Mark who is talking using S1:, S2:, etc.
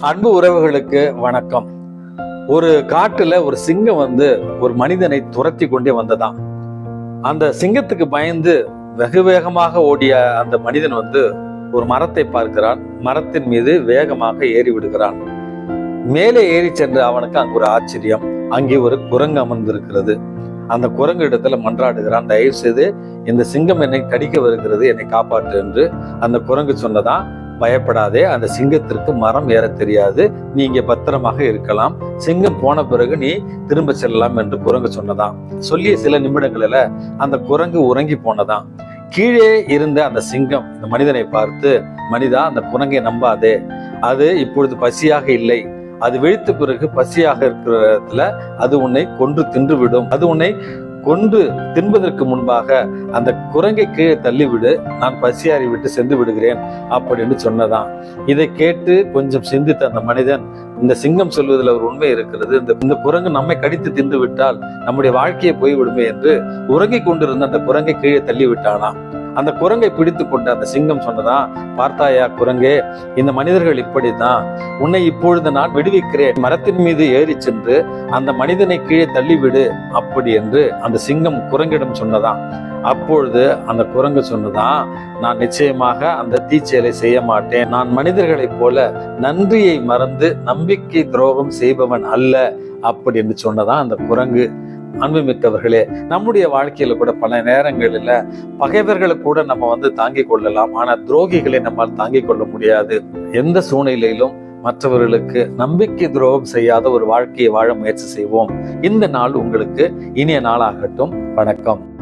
S1: அன்பு உறவுகளுக்கு வணக்கம். ஒரு காட்டுல ஒரு சிங்கம் வந்து ஒரு மனிதனை துரத்தி கொண்டே வந்ததாம். அந்த சிங்கத்துக்கு பயந்து வெகு வேகமாக ஓடிய அந்த மனிதன் வந்து ஒரு மரத்தை பார்க்கிறான். மரத்தின் மீது வேகமாக ஏறி விடுகிறான். மேலே ஏறி சென்று அவனுக்கு அங்கு ஒரு ஆச்சரியம். அங்கே ஒரு குரங்கு அமர்ந்திருக்கிறது. அந்த குரங்கு இடத்துல மன்றாடுகிறான். தயவு செய்து இந்த சிங்கம் என்னை கடிக்க வருகிறது என்னை காப்பாற்று என்று அந்த குரங்கு சொன்னதான் பயப்படாதே அந்த சிங்கத்திற்கு மரம் ஏற தெரியாது. நீ இங்கே பத்திரமாக இருக்கலாம். சிங்கம் போன பிறகு நீ திரும்ப செல்லலாம் என்று குரங்கு சொன்னதாம். சொல்லிய சில நிமிடங்களில் அந்த குரங்கு உறங்கி போனதாம். கீழே இருந்த அந்த சிங்கம் இந்த மனிதனை பார்த்து மனிதா அந்த குரங்கை நம்பாதே. அது இப்பொழுது பசியாக இல்லை. அது விழித்த பிறகு பசியாக இருக்கிற இடத்துல அது உன்னை கொன்று தின்று விடும். அது உன்னை கொன்று தின்பதற்கு முன்பாக அந்த குரங்கை கீழே தள்ளிவிடு நான் பசியாறி விட்டு சென்று விடுகிறேன் அப்படின்னு சொன்னதான். இதை கேட்டு கொஞ்சம் சிந்தித்த அந்த மனிதன் இந்த சிங்கம் சொல்வதில் ஒரு உண்மை இருக்கிறது. இந்த இந்த குரங்கு நம்மை கடித்து தின்று விட்டால் நம்முடைய வாழ்க்கையை போய்விடுமே என்று உறங்கிக் கொண்டிருந்த அந்த குரங்கை கீழே தள்ளி விட்டானா அந்த குரங்கை பிடித்து கொண்டு அந்த சிங்கம் சொன்னதான் பார்த்தாயா குரங்கே இந்த மனிதர்கள் இப்படித்தான். உன்னை இப்பொழுது நான் விடுவிக்கிறேன். மரத்தின் மீது ஏறி சென்று அந்த மனிதனை கீழே தள்ளிவிடு அப்படி என்று அந்த சிங்கம் குரங்கிடம் சொன்னதான் அப்பொழுது அந்த குரங்கு சொன்னதான் நான் நிச்சயமாக அந்த தீச்செயலை செய்ய மாட்டேன். நான் மனிதர்களைப் போல நன்றியை மறந்து நம்பிக்கை துரோகம் செய்பவன் அல்ல அப்படி என்று சொன்னதான் அந்த குரங்கு? அன்புமிக்கவர்களே நம்முடைய வாழ்க்கையில கூட பல நேரங்களில் பகைவர்களை கூட நம்ம வந்து தாங்கிக் கொள்ளலாம். ஆனால் துரோகிகளை நம்மால் தாங்கிக் கொள்ள முடியாது. எந்த சூழ்நிலையிலும் மற்றவர்களுக்கு நம்பிக்கை துரோகம் செய்யாத ஒரு வாழ்க்கையை வாழ முயற்சி செய்வோம். இந்த நாள் உங்களுக்கு இனிய நாளாகட்டும். வணக்கம்.